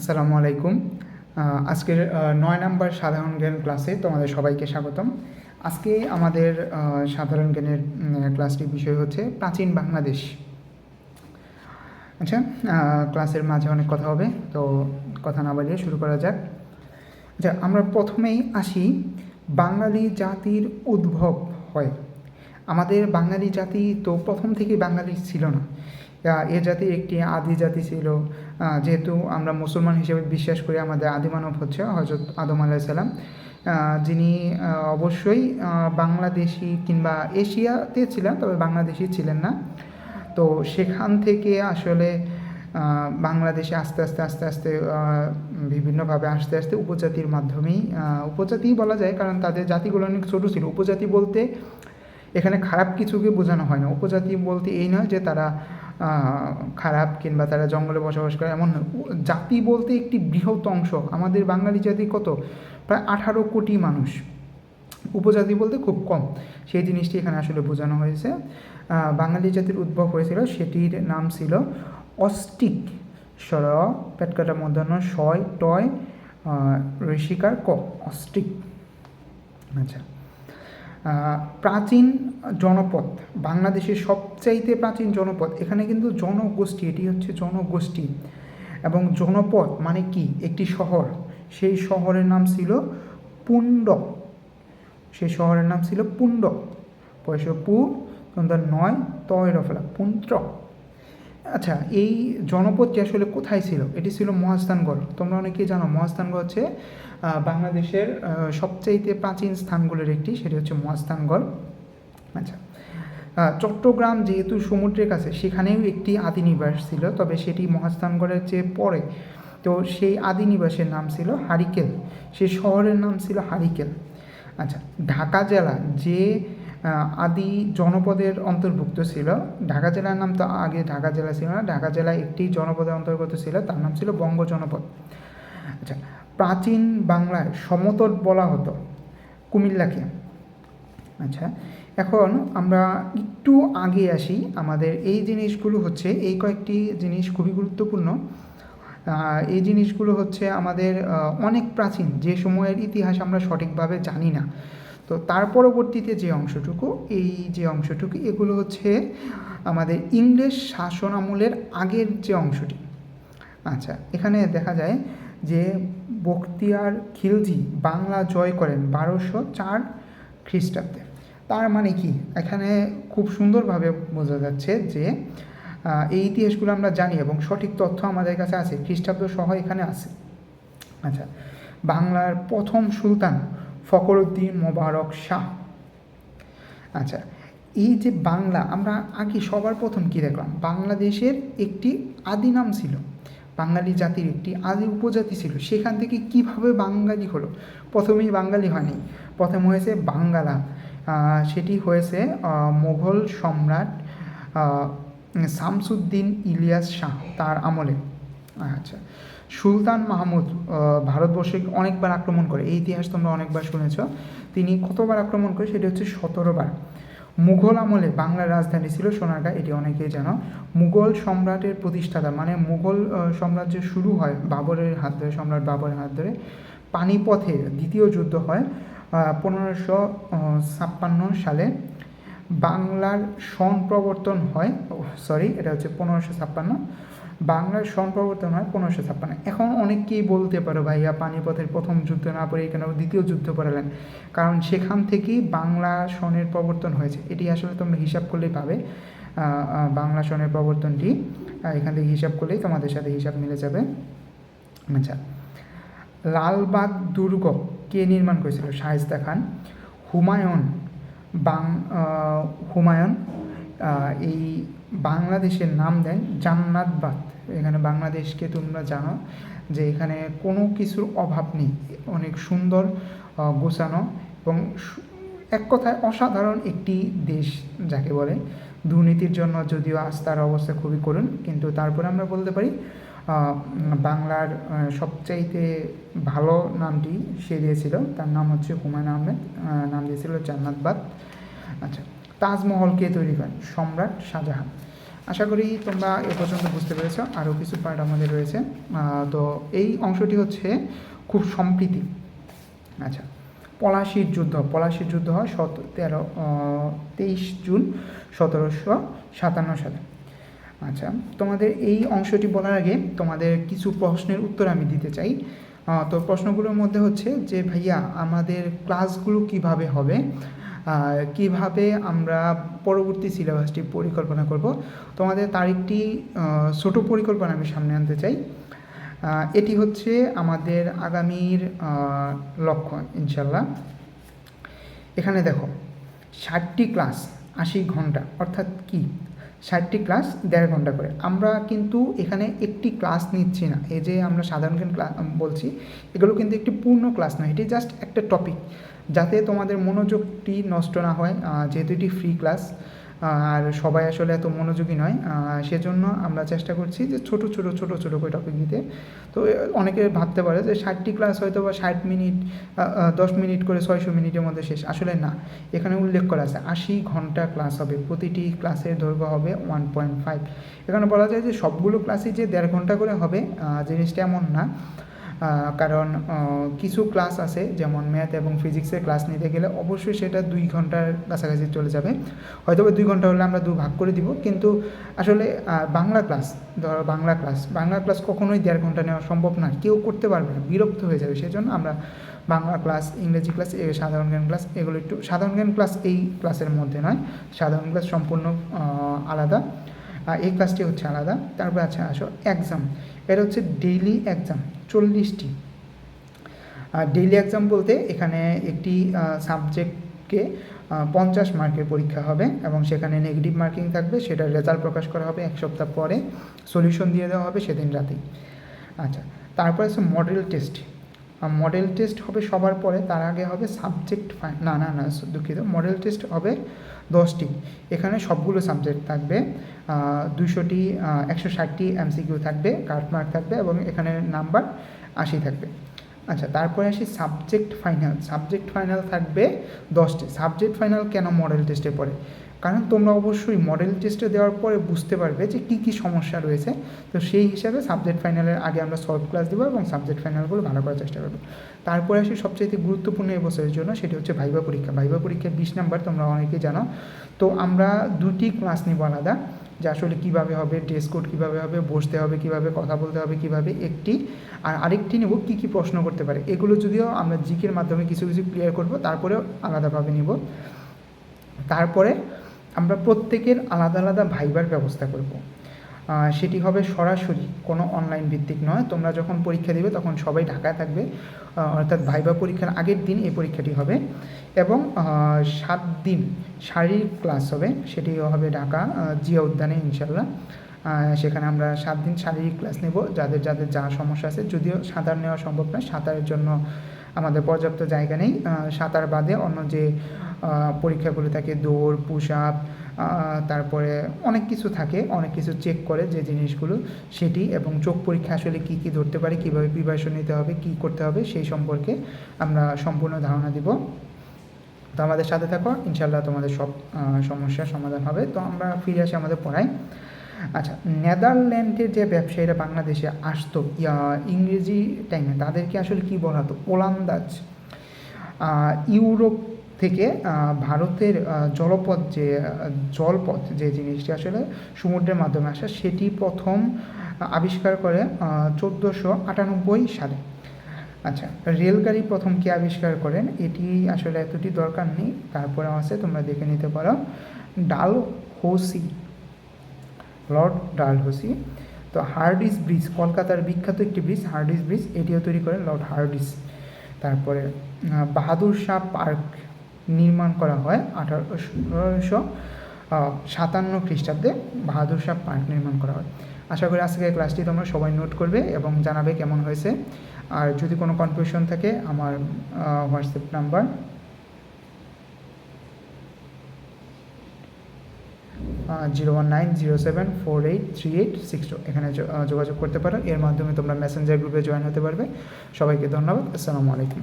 আসসালামু আলাইকুম। আজকের নয় নম্বর সাধারণ জ্ঞান ক্লাসে তোমাদের সবাইকে স্বাগতম। আজকে আমাদের সাধারণ জ্ঞানের ক্লাসটির বিষয় হচ্ছে প্রাচীন বাংলাদেশ। আচ্ছা ক্লাসের মাঝে অনেক কথা হবে, তো কথা না বাড়িয়ে শুরু করা যাক। আচ্ছা আমরা প্রথমেই আসি, বাঙালি জাতির উদ্ভব হয়। আমাদের বাঙালি জাতি তো প্রথম থেকেই বাঙালি ছিল না। এ জাতির একটি আদি জাতি ছিল যেহেতু আমরা মুসলমান হিসেবে বিশ্বাস করি আমাদের আদিমানব হচ্ছে হজরত আদম আলাইসাল্লাম যিনি অবশ্যই বাংলাদেশি কিংবা এশিয়াতে ছিলেন, তবে বাংলাদেশি ছিলেন না। তো সেখান থেকে আসলে বাংলাদেশে আস্তে আস্তে আস্তে আস্তে বিভিন্নভাবে আস্তে আস্তে উপজাতির মাধ্যমেই উপজাতিই বলা যায়, কারণ তাদের জাতিগুলো অনেক ছোটো ছিল। উপজাতি বলতে এখানে খারাপ কিছুকে বোঝানো হয় না। উপজাতি বলতে এই নয় যে তারা খারাপ কিংবা তারা জঙ্গলে বসবাস করে, এমন জাতি বলতে একটি বৃহৎ অংশ। আমাদের বাঙালি জাতি কত? প্রায় আঠারো কোটি মানুষ। উপজাতি বলতে খুব কম। সেই জিনিসটি এখানে আসলে বোঝানো হয়েছে। বাঙালি জাতির উদ্ভব হয়েছিল, সেটির নাম ছিল অস্টিক। সর পেটকাটা মধ্যাহ্ন শয় টয় ঋষিকার ক, অস্টিক। আচ্ছা। প্রাচীন জনপদ, বাংলাদেশের সবচাইতে প্রাচীন জনপদ, এখানে কিন্তু জনগোষ্ঠী, এটি হচ্ছে জনগোষ্ঠী। এবং জনপদ মানে কি? একটি শহর। সেই শহরের নাম ছিল পুণ্ড। সেই শহরের নাম ছিল পুণ্ড। পয়সা পু নয় তয় রফলা পুন্ত্র। আচ্ছা এই জনপদটি আসলে কোথায় ছিল? এটি ছিল মহাস্থানগড় তোমরা অনেকেই জানো মহাস্থানগড় হচ্ছে বাংলাদেশের সবচাইতে প্রাচীন স্থানগুলোর একটি, সেটি হচ্ছে মহাস্থানগড় আচ্ছা চট্টগ্রাম যেহেতু সমুদ্রের কাছে, সেখানেও একটি আদি নিবাস ছিল, তবে সেটি মহাস্থানগড়ের চেয়ে পরে। তো সেই আদি নিবাসের নাম ছিল হারিকেল। সেই শহরের নাম ছিল হারিকেল। আচ্ছা ঢাকা জেলা যে আদি জনপদের অন্তর্ভুক্ত ছিল। ঢাকা জেলার নাম তো আগে ঢাকা জেলা ছিল না। ঢাকা জেলা একটি জনপদের অন্তর্গত ছিল, তার নাম ছিল বঙ্গ জনপদ। আচ্ছা প্রাচীন বাংলায় সমতট বলা হতো কুমিল্লাকে। আচ্ছা এখন আমরা একটু আগে আসি। আমাদের এই জিনিসগুলো হচ্ছে, এই কয়েকটি জিনিস খুবই গুরুত্বপূর্ণ। এই জিনিসগুলো হচ্ছে আমাদের অনেক প্রাচীন, যে সময়ের ইতিহাস আমরা সঠিকভাবে জানি না। তো তার পরবর্তীতে যে অংশটুকু, এই যে অংশটুকু, এগুলো হচ্ছে আমাদের ইংরেজ শাসন আমলের আগের যে অংশটি। আচ্ছা এখানে দেখা যায় যে বখতিয়ার খিলজি বাংলা জয় করেন বারোশো চার খ্রিস্টাব্দে। তার মানে কি? এখানে খুব সুন্দরভাবে বোঝা যাচ্ছে যে এই ইতিহাসগুলো আমরা জানি এবং সঠিক তথ্য আমাদের কাছে আছে খ্রিস্টাব্দ সহ এখানে আছে। আচ্ছা বাংলার প্রথম সুলতান ফখরুদ্দিন মোবারক শাহ। আচ্ছা এই যে বাংলা, আমরা আগে সবার প্রথম কী দেখলাম? বাংলাদেশের একটি আদি নাম ছিল। বাঙালি জাতির একটি আদি উপজাতি ছিল। সেখান থেকে কীভাবে বাঙালি হলো? প্রথমেই বাঙালি হয়নি। প্রথম হয়েছে বাঙ্গালা। সেটি হয়েছে মুঘল সম্রাট শামসুদ্দিন ইলিয়াস শাহ, তার আমলে। আচ্ছা। সুলতান মাহমুদ ভারতবর্ষে অনেকবার আক্রমণ করে, এই ইতিহাস তোমরা অনেকবার শুনেছ। তিনি কতবার আক্রমণ করে, সেটি হচ্ছে সতেরোবার। মুঘল আমলে বাংলার রাজধানী ছিল সোনারগাঁ, এটি অনেকেই জানো। মুঘল সম্রাটের প্রতিষ্ঠাতা মানে মুঘল সাম্রাজ্য শুরু হয় বাবরের হাত ধরে, সম্রাট বাবরের হাত ধরে। পানিপথে দ্বিতীয় যুদ্ধ হয় পনেরোশো ছাপ্পান্ন সালে। বাংলার সন প্রবর্তন হয় সরি এটা হচ্ছে পনেরোশো ছাপ্পান্ন। বাংলার সন প্রবর্তন হয় পনেরোশো ছাপ্পান্ন। এখন অনেকেই বলতে পারো, ভাইয়া, পানিপথের প্রথম যুদ্ধ না পড়ে কেন দ্বিতীয় যুদ্ধ পড়ালেন কারণ সেখান থেকেই বাংলা সনের প্রবর্তন হয়েছে। এটি আসলে তোমরা হিসাব করলেই পাবে। বাংলা সনের প্রবর্তনটি এখান থেকে হিসাব করলেই তোমাদের সাথে হিসাব মিলে যাবে। আচ্ছা লালবাগ দুর্গ কে নির্মাণ করেছিল? শায়েস্তা খান, হুমায়ুন, বাং হুমায়ুন এই বাংলাদেশের নাম দেন জান্নাতবাদ। এখানে বাংলাদেশকে তোমরা জানো যে এখানে কোনো কিছুর অভাব নেই, অনেক সুন্দর গোছানো এবং এক কথায় অসাধারণ একটি দেশ যাকে বলে। দুর্নীতির জন্য যদিও আজ তার অবস্থা খুবই করুণ, কিন্তু তারপরে আমরা বলতে পারি বাংলার সবচাইতে ভালো নামটি সে দিয়েছিল, তার নাম হচ্ছে হুমায়ুন আহমেদ নাম দিয়েছিল জান্নাতবাদ আচ্ছা তাজমহল কে তৈরি করেন? সম্রাট শাহজাহান। আশা করি তোমরা এ পর্যন্ত বুঝতে পেরেছ, আরও কিছু পার্ট আমাদের রয়েছে। তো এই অংশটি হচ্ছে খুব সম্প্রীতি। আচ্ছা পলাশির যুদ্ধ। পলাশির যুদ্ধ হয় সত, তেরো তেইশ জুন সতেরোশো সাতান্ন সালে। আচ্ছা তোমাদের এই অংশটি বলার আগে তোমাদের কিছু প্রশ্নের উত্তর আমি দিতে চাই। তো প্রশ্নগুলোর মধ্যে হচ্ছে যে, ভাইয়া, আমাদের ক্লাসগুলো কীভাবে হবে? কীভাবে আমরা পরবর্তী সিলেবাসটি পরিকল্পনা করব? তোমাদের তারিখটি আহ, ছোট পরিকল্পনা আমি সামনে আনতে চাই। এটি হচ্ছে আমাদের আগামীর লক্ষ্য ইনশাল্লাহ এখানে দেখো ষাটটি ক্লাস আশি ঘণ্টা অর্থাৎ কি? ষাটটি ক্লাস দেড় ঘণ্টা করে। আমরা কিন্তু এখানে একটি ক্লাস নিচ্ছি না। এই যে আমরা সাধারণ জ্ঞান ক্লাস বলছি এগুলো কিন্তু একটি পূর্ণ ক্লাস নয় এটি জাস্ট একটা টপিক যাতে তোমাদের মনোযোগটি নষ্ট না হয় যেহেতু এটি ফ্রি ক্লাস আর সবাই আসলে এত মনোযোগী নয় সেজন্য আমরা চেষ্টা করছি যে ছোট ছোট ছোট ছোট করে টপিক দিতে। তো অনেকে ভাবতে পারে যে ষাটটি ক্লাস হয়তো বা ষাট মিনিট দশ মিনিট করে ছয়শো মিনিটের মধ্যে শেষ। আসলে না। এখানে উল্লেখ করা আছে, আশি ঘণ্টা ক্লাস হবে, প্রতিটি ক্লাসের দৈর্ঘ্য হবে ওয়ান পয়েন্ট ফাইভ এখানে বলা যায় যে সবগুলো ক্লাসই যে দেড় ঘণ্টা করে হবে জিনিসটা এমন না। কারণ কিছু ক্লাস আছে, যেমন ম্যাথ এবং ফিজিক্সের ক্লাস নিতে গেলে অবশ্যই সেটা দুই ঘণ্টার কাছাকাছি চলে যাবে। হয়তো দুই ঘণ্টা হলে আমরা দু ভাগ করে দিব, কিন্তু আসলে বাংলা ক্লাস ধরো বাংলা ক্লাস বাংলা ক্লাস কখনোই দেড় ঘণ্টা নেওয়া সম্ভব না, কেউ করতে পারবে না, বিরক্ত হয়ে যাবে, সেজন্য আমরা বাংলা ক্লাস ইংরেজি ক্লাস এ, সাধারণ জ্ঞান ক্লাস এগুলো একটু, সাধারণ জ্ঞান ক্লাস এই ক্লাসের মধ্যে নয়, সাধারণ ক্লাস সম্পূর্ণ আলাদা। এই ক্লাসটি হচ্ছে আলাদা। তারপর আছে, আসো এক্সাম এটা হচ্ছে ডেইলি এক্সাম চল্লিশটি। ডেইলি এক্সাম বলতে এখানে একটি সাবজেক্টকে পঞ্চাশ মার্কের পরীক্ষা হবে এবং সেখানে নেগেটিভ মার্কিং থাকবে সেটার রেজাল্ট প্রকাশ করা হবে এক সপ্তাহ পরে। সলিউশন দিয়ে দেওয়া হবে সেদিন রাতেই। আচ্ছা তারপর আছে মডেল টেস্ট মডেল টেস্ট হবে সবার পরে, তার আগে হবে সাবজেক্ট না না না, দুঃখিত মডেল টেস্ট হবে দশটি। এখানে সবগুলো সাবজেক্ট থাকবে দুশোটি একশো ষাটটি এমসিকিউ থাকবে কার্ডমার্ক থাকবে এবং এখানে নাম্বার আশি থাকবে। আচ্ছা তারপরে আসি সাবজেক্ট ফাইনাল সাবজেক্ট ফাইনাল থাকবে দশটি। সাবজেক্ট ফাইনাল কেন মডেল টেস্টে পড়ে? কারণ তোমরা অবশ্যই মডেল টেস্টে দেওয়ার পরে বুঝতে পারবে যে কী কী সমস্যা রয়েছে। তো সেই হিসাবে সাবজেক্ট ফাইনালের আগে আমরা সলভ ক্লাস দেবো এবং সাবজেক্ট ফাইনালগুলো ভালো করার চেষ্টা করব। তারপরে আসি সবচেয়ে গুরুত্বপূর্ণ এই বছরের জন্য, সেটি হচ্ছে ভাইবা পরীক্ষা। ভাইবা পরীক্ষার বিশ নাম্বার তোমরা অনেকেই জানো। তো আমরা দুটি ক্লাস নিব আলাদা। যে আসলে কীভাবে হবে ড্রেস কোড কীভাবে হবে, বসতে হবে কীভাবে, কথা বলতে হবে কীভাবে, একটি আর আরেকটি নেব কী কী প্রশ্ন করতে পারে। এগুলো যদিও আমরা জিকের মাধ্যমে কিছু কিছু ক্লিয়ার করব, তারপরেও আলাদাভাবে নিব। তারপরে আমরা প্রত্যেকের আলাদা আলাদা ভাইবার ব্যবস্থা করব। সেটি হবে সরাসরি, কোনো অনলাইন ভিত্তিক নয়। তোমরা যখন পরীক্ষা দিবে তখন সবাই ঢাকায় থাকবে। অর্থাৎ ভাইবা পরীক্ষার আগের দিন এই পরীক্ষাটি হবে। এবং সাত দিন শারীরিক ক্লাস হবে। সেটি হবে ঢাকা জিয়া উদ্যানে ইনশাল্লাহ সেখানে আমরা সাত দিন শারীরিক ক্লাস নেব। যাদের যাদের যা সমস্যা আছে, যদিও সাঁতার নেওয়া সম্ভব নয়, সাঁতারের জন্য আমাদের পর্যাপ্ত জায়গা নেই। সাঁতার বাদে অন্য যে পরীক্ষাগুলো থাকে, দৌড় পুশ আপ তারপরে অনেক কিছু থাকে, অনেক কিছু চেক করে যে জিনিসগুলো, সেটি এবং চোখ পরীক্ষা আসলে কী কী ধরতে পারে, কীভাবে প্রিপারেশন নিতে হবে, কী করতে হবে, সেই সম্পর্কে আমরা সম্পূর্ণ ধারণা দিব। তো আমাদের সাথে থাকো ইনশাল্লাহ তোমাদের সব সমস্যার সমাধান হবে। তো আমরা ফিরে আসি আমাদের পড়ায়। আচ্ছা নেদারল্যান্ডের যে ব্যবসায়ীরা বাংলাদেশে আসতো ইংরেজি টাইমে তাদেরকে আসলে কী বলা হতো? ওলান্দাজ ইউরোপ থেকে ভারতের জলপথ যে জলপথ যে জিনিসটি আসলে সমুদ্রের মাধ্যমে আসা, সেটি প্রথম আবিষ্কার করে চোদ্দোশো আটানব্বই সালে। আচ্ছা রেলগাড়ি প্রথম কে আবিষ্কার করেন? এটি আসলে এতটি দরকার নেই। তারপরে আছে, তোমরা দেখে নিতে পারো। ডাল হোসি লর্ড ডালহৌসি তো হার্ডিস ব্রিজ, কলকাতার বিখ্যাত একটি ব্রিজ হার্ডিস ব্রিজ, এটিও তৈরি করেন লর্ড হার্ডিস তারপরে বাহাদুর শাহ পার্ক নির্মাণ করা হয় আঠারোশো সাতান্ন খ্রিস্টাব্দে বাহাদুর শাহ পার্ক নির্মাণ করা হয়। আশা করি আজকের ক্লাসটি তোমরা সবাই নোট করবে এবং জানাবে কেমন হয়েছে। আর যদি কোনো কনফিউশন থাকে, আমার WhatsApp number zero one nine zero seven four eight three eight six two এখানে যোগাযোগ করতে পারো। এর মাধ্যমে তোমরা মেসেঞ্জার গ্রুপে জয়েন হতে পারবে। সবাইকে ধন্যবাদ। আসসালামু আলাইকুম।